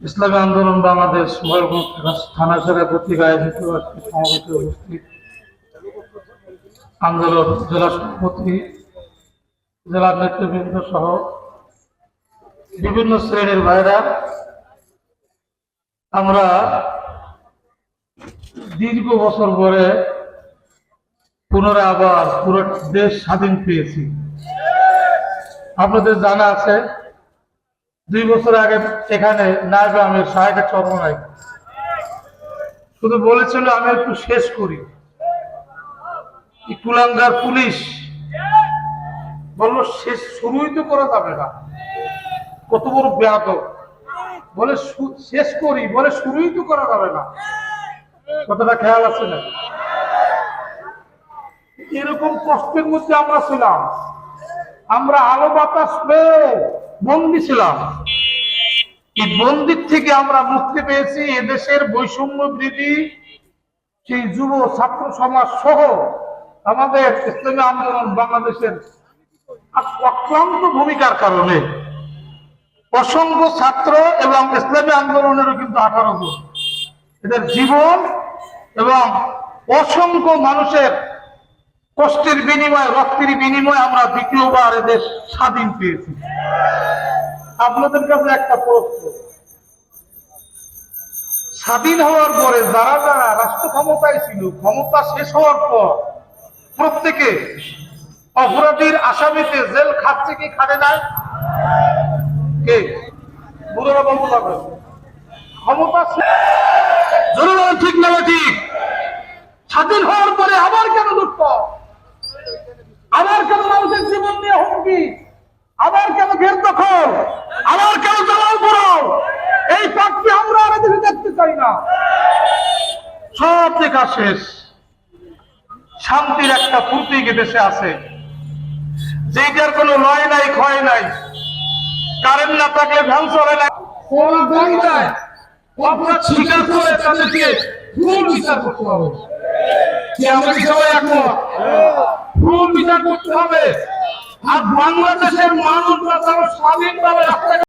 ইসলামী আন্দোলন বাংলাদেশ থানা শাখা কর্তৃক আয়োজিত উপস্থিত আন্দোলন জেলা সভাপতি, জেলা নেতৃবৃন্দ সহ বিভিন্ন শ্রেণির ভাইরা। আমরা দীর্ঘ বছর পরে পুনরায় আবার পুরো দেশ স্বাধীন পেয়েছি। আপনাদের জানা আছে, দুই বছর আগে এখানে নায়ক আমের সাহেবের চর্ম নাই। শুধু বলেছিল, আমি একটু শেষ করি। কুলাঙ্গার পুলিশ বলল, শেষ শুরুই তো করা যাবে না। কত বড় ব্যাত বলে শেষ করি। বলে, শুরুই তো করা যাবে না। কতটা খেয়াল আছে না? এরকম কষ্টের মধ্যে আমরা ছিলাম। আমরা আলো বাতাস পেয়ে বন্দি ছিলাম। এই বন্দির থেকে আমরা মুক্তি পেয়েছি এদেশের বৈষম্য বৃদ্ধি, সেই যুব, ছাত্র সমাজ সহ আমাদের ইসলামী আন্দোলন বাংলাদেশের অক্লান্ত ভূমিকার কারণে অসংখ্য ছাত্র এবং ইসলামী আন্দোলনেরও কিন্তু আঠারো জন। এদের জীবন এবং অসংখ্য মানুষের কষ্টের বিনিময়ে, রক্তের বিনিময়ে আমরা দ্বিতীয়বার এদেশ স্বাধীন পেয়েছি। আপনাদের কাছে একটা প্রশ্ন। স্বাধীন হওয়ার পরে যারা যারা রাষ্ট্র ক্ষমতায় ছিল, ক্ষমতা শেষ হওয়ার পর প্রত্যেকে অপরাধীর আসামিতে জেল খাচ্ছে কি খাটে না? কে? ক্ষমতা শেষ- ঠিক না ঠিক? স্বাধীন হওয়ার পরে আবার কেন লুটপাট? আবার কেন মানুষের জীবন নিয়ে হুমকি? আবার কেন ঘের দখল? আবার কেন জালাল পোড়াও এই পাখি আমরা আর এদেশে দেখতে চাই না। সব দেখা শেষ। শান্তির একটা ফুর্তি দেশে আছে? যেটার কোনো লয় নাই, ক্ষয় নাই। কারেন্ট না থাকলে ভ্যান চলে না। কোন নাই। স্বীকার করে বিচার আমরা সবাই একমত? ভুল করতে হবে। আর বাংলাদেশের মানুষ স্বাধীনভাবে রাস্তায়